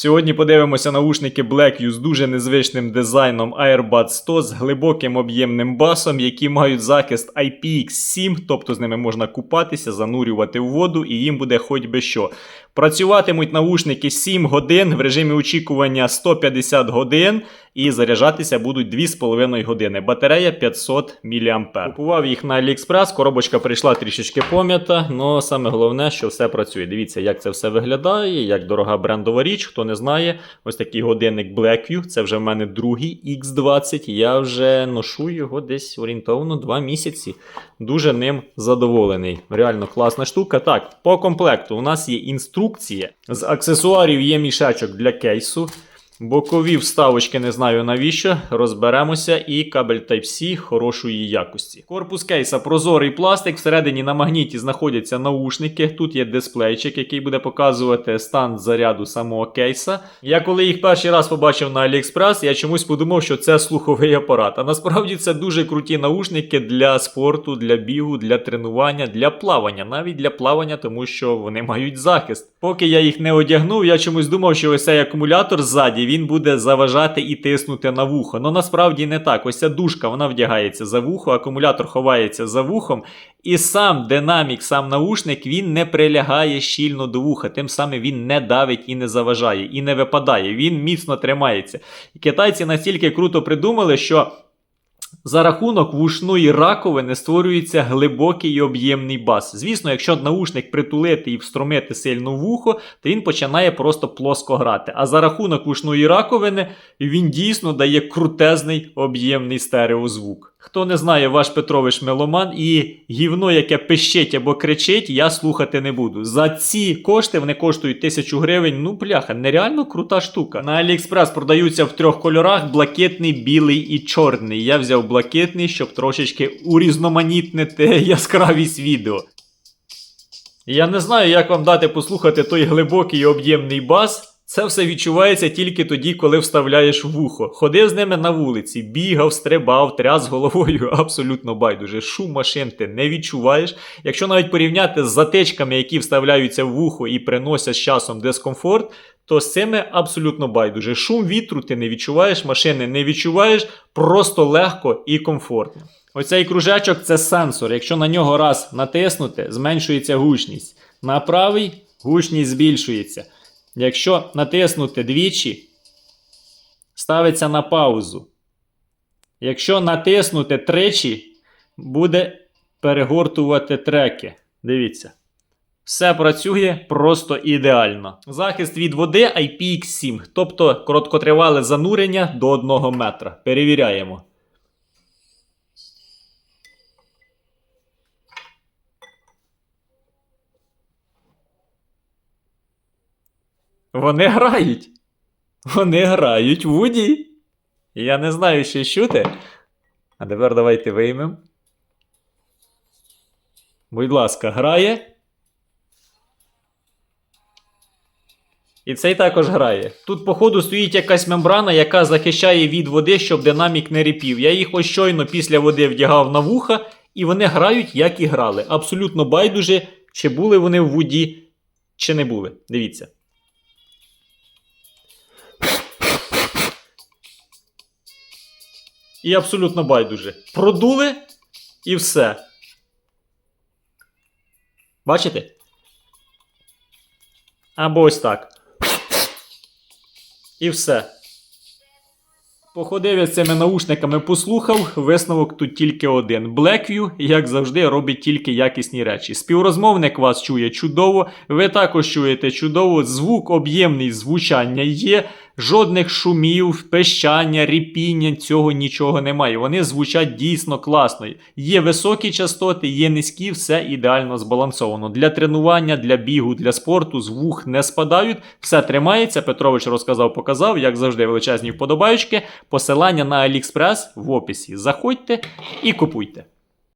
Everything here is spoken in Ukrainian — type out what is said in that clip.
Сьогодні подивимося наушники Blackview з дуже незвичним дизайном Airbud 100 з глибоким об'ємним басом, які мають захист IPX7, тобто з ними можна купатися, занурювати в воду і їм буде хоч би що. Працюватимуть наушники 7 годин в режимі очікування 150 годин і заряджатися будуть 2,5 години. Батарея 500 мА. Купував їх на AliExpress, коробочка прийшла трішечки пом'ята, але саме головне, що все працює. Дивіться, як це все виглядає, як дорога брендова річ. Хто не знає, ось такий годинник Blackview. Це вже в мене другий X20. Я вже ношу його десь орієнтовно 2 місяці. Дуже ним задоволений. Реально класна штука. Так, по комплекту у нас є інструкція. З аксесуарів є мішечок для кейсу. Бокові вставочки не знаю навіщо. Розберемося. І кабель Type-C хорошої якості. Корпус кейса прозорий пластик. Всередині на магніті знаходяться наушники. Тут є дисплейчик, який буде показувати стан заряду самого кейса. Я коли їх перший раз побачив на AliExpress, я чомусь подумав, що це слуховий апарат. А насправді це дуже круті наушники для спорту, для бігу, для тренування, для плавання. Навіть для плавання, тому що вони мають захист. Поки я їх не одягнув, я чомусь думав, що ось цей акумулятор ззаді він буде заважати і тиснути на вухо. Ну насправді не так. Ось ця дужка вона вдягається за вухо, акумулятор ховається за вухом, і сам динамік, сам наушник, він не прилягає щільно до вуха. Тим самим він не давить і не заважає, і не випадає. Він міцно тримається. Китайці настільки круто придумали, що. За рахунок вушної раковини створюється глибокий і об'ємний бас. Звісно, якщо наушник притулити і встромити сильно вухо, то він починає просто плоско грати. А за рахунок вушної раковини він дійсно дає крутезний об'ємний стереозвук. Хто не знає, ваш Петрович меломан і гівно, яке пищить або кричить, я слухати не буду. За ці кошти вони коштують тисячу гривень. Ну, бляха, нереально крута штука. На AliExpress продаються в трьох кольорах: блакитний, білий і чорний. Я взяв блакитний, щоб трошечки урізноманітнити яскравість відео. Я не знаю, як вам дати послухати той глибокий і об'ємний бас. Це все відчувається тільки тоді, коли вставляєш вухо. Ходив з ними на вулиці, бігав, стрибав, тряс головою, абсолютно байдуже. Шум машин ти не відчуваєш. Якщо навіть порівняти з затичками, які вставляються в вухо і приносять з часом дискомфорт, то з цими абсолютно байдуже. Шум вітру ти не відчуваєш, машини не відчуваєш, просто легко і комфортно. Оцей кружечок це сенсор. Якщо на нього раз натиснути, зменшується гучність. На правий гучність збільшується. Якщо натиснути двічі, ставиться на паузу. Якщо натиснути тричі, буде перегортувати треки. Дивіться. Все працює просто ідеально. Захист від води IPX7, тобто короткотривале занурення до 1 метра. Перевіряємо. Вони грають. Вони грають в Вуді. Я не знаю, що чути. А тепер давайте виймемо. Будь ласка, грає. І цей також грає. Тут, походу, стоїть якась мембрана, яка захищає від води, щоб динамік не ріпів. Я їх ось щойно після води вдягав на вуха, і вони грають, як і грали. Абсолютно байдуже, чи були вони в воді, чи не були. Дивіться. І абсолютно байдуже. Продули і все. Бачите? Або ось так. І все. Походив я з цими наушниками, послухав. Висновок тут тільки один. Blackview, як завжди, робить тільки якісні речі. Співрозмовник вас чує чудово, ви також чуєте чудово. Звук об'ємний звучання є. Жодних шумів, пищання, ріпіння, цього нічого немає. Вони звучать дійсно класно. Є високі частоти, є низькі, все ідеально збалансовано. Для тренування, для бігу, для спорту з вух не спадають. Все тримається. Петрович розказав, показав, як завжди, величезні вподобаючки. Посилання на AliExpress в описі. Заходьте і купуйте.